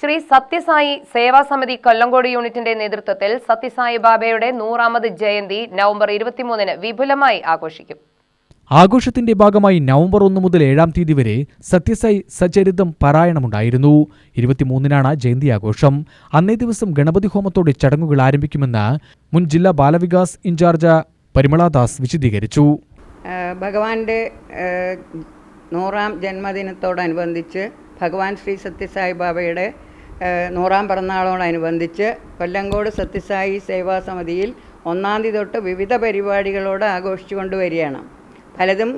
ശ്രീ സത്യസായി സേവാ സമിതി കൊല്ലങ്കോട് യൂണിറ്റിന്റെ നേതൃത്വത്തിൽ സത്യസായി ബാബയുടെ നൂറാമത് ജയന്തി നവംബർ ഇരുപത്തിമൂന്നിന് വിപുലമായി ആഘോഷിക്കും. ആഘോഷത്തിന്റെ ഭാഗമായി നവംബർ ഒന്ന് മുതൽ ഏഴാം തീയതി വരെ സത്യസായി സചരിതം പാരായണമുണ്ടായിരുന്നു. ഇരുപത്തിമൂന്നിനാണ് ജയന്തി ആഘോഷം. അന്നേ ദിവസം ഗണപതി ഹോമത്തോടെ ചടങ്ങുകൾ ആരംഭിക്കുമെന്ന് മുൻ ജില്ലാ ബാലവികാസ് ഇൻചാർജ് പരിമളാദാസ് വിശദീകരിച്ചു. ഭഗവാന്റെ ആ, നൂറാം ജന്മദിനത്തോടനുബന്ധിച്ച് ഭഗവാൻ ശ്രീ സത്യസായി ബാബയുടെ നൂറാം പിറന്നാളോടനുബന്ധിച്ച് കൊല്ലങ്കോട് സത്യസായി സേവാ സമിതിയിൽ ഒന്നാം തീയതി തൊട്ട് വിവിധ പരിപാടികളോട് ആഘോഷിച്ചു കൊണ്ടുവരികയാണ് പലതും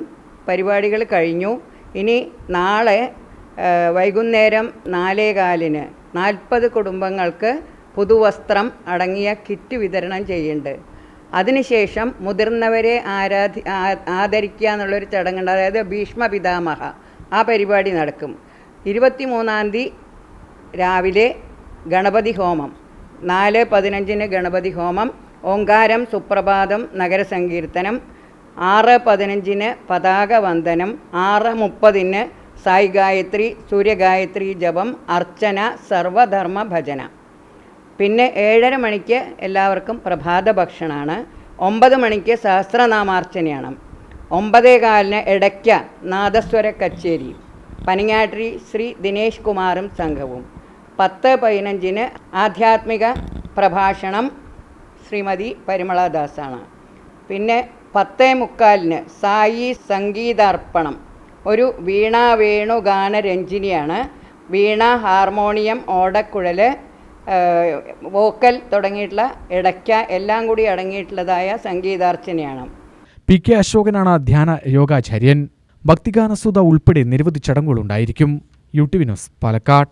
പരിപാടികൾ കഴിഞ്ഞു. ഇനി നാളെ വൈകുന്നേരം നാലേ കാലിന് നാൽപ്പത് കുടുംബങ്ങൾക്ക് പുതുവസ്ത്രം അടങ്ങിയ കിറ്റ് വിതരണം ചെയ്യുന്നുണ്ട്. അതിനുശേഷം മുതിർന്നവരെ ആരാധി ആദരിക്കുക എന്നുള്ളൊരു ചടങ്ങുണ്ട്. അതായത് ഭീഷ്മ പിതാമഹ. ആ പരിപാടി നടക്കും. ഇരുപത്തി മൂന്നാം തീയതി രാവിലെ ഗണപതി ഹോമം. നാല് പതിനഞ്ചിന് ഗണപതി ഹോമം. ഓങ്കാരം സുപ്രഭാതം നഗരസങ്കീർത്തനം. ആറ് പതിനഞ്ചിന് പതാക വന്ദനം. ആറ് മുപ്പതിന് സായി ഗായത്രി സൂര്യഗായത്രി ജപം അർച്ചന സർവധർമ്മ ഭജന. പിന്നെ ഏഴര മണിക്ക് എല്ലാവർക്കും പ്രഭാത ഭക്ഷണമാണ് ഒമ്പത് മണിക്ക് സഹസ്രനാമാർച്ചനയാണ്. ഒമ്പതേ കാലിന് ഇടയ്ക്ക നാദസ്വര കച്ചേരി പനിങ്ങാട്രി ശ്രീ ദിനേശ് കുമാറും സംഘവും. പത്ത് പതിനഞ്ചിന് ആധ്യാത്മിക പ്രഭാഷണം ശ്രീമതി പരിമളദാസാണ്. പിന്നെ പത്തേ മുക്കാലിന് സായി സംഗീതാർപ്പണം. ഒരു വീണ വേണു ഗാനരഞ്ജിനിയാണ് വീണ ഹാർമോണിയം ഓടക്കുഴൽ വോക്കൽ തുടങ്ങിയിട്ടുള്ള ഇടയ്ക്ക എല്ലാം കൂടി അടങ്ങിയിട്ടുള്ളതായ സംഗീതാർച്ചനയാണ്. പി കെ അശോകനാണ് ധ്യാന യോഗാചാര്യൻ. ഭക്തിഗാനസുത ഉൾപ്പെടെ നിരവധി ചടങ്ങുകളുണ്ടായിരിക്കും U T V news Palakkad.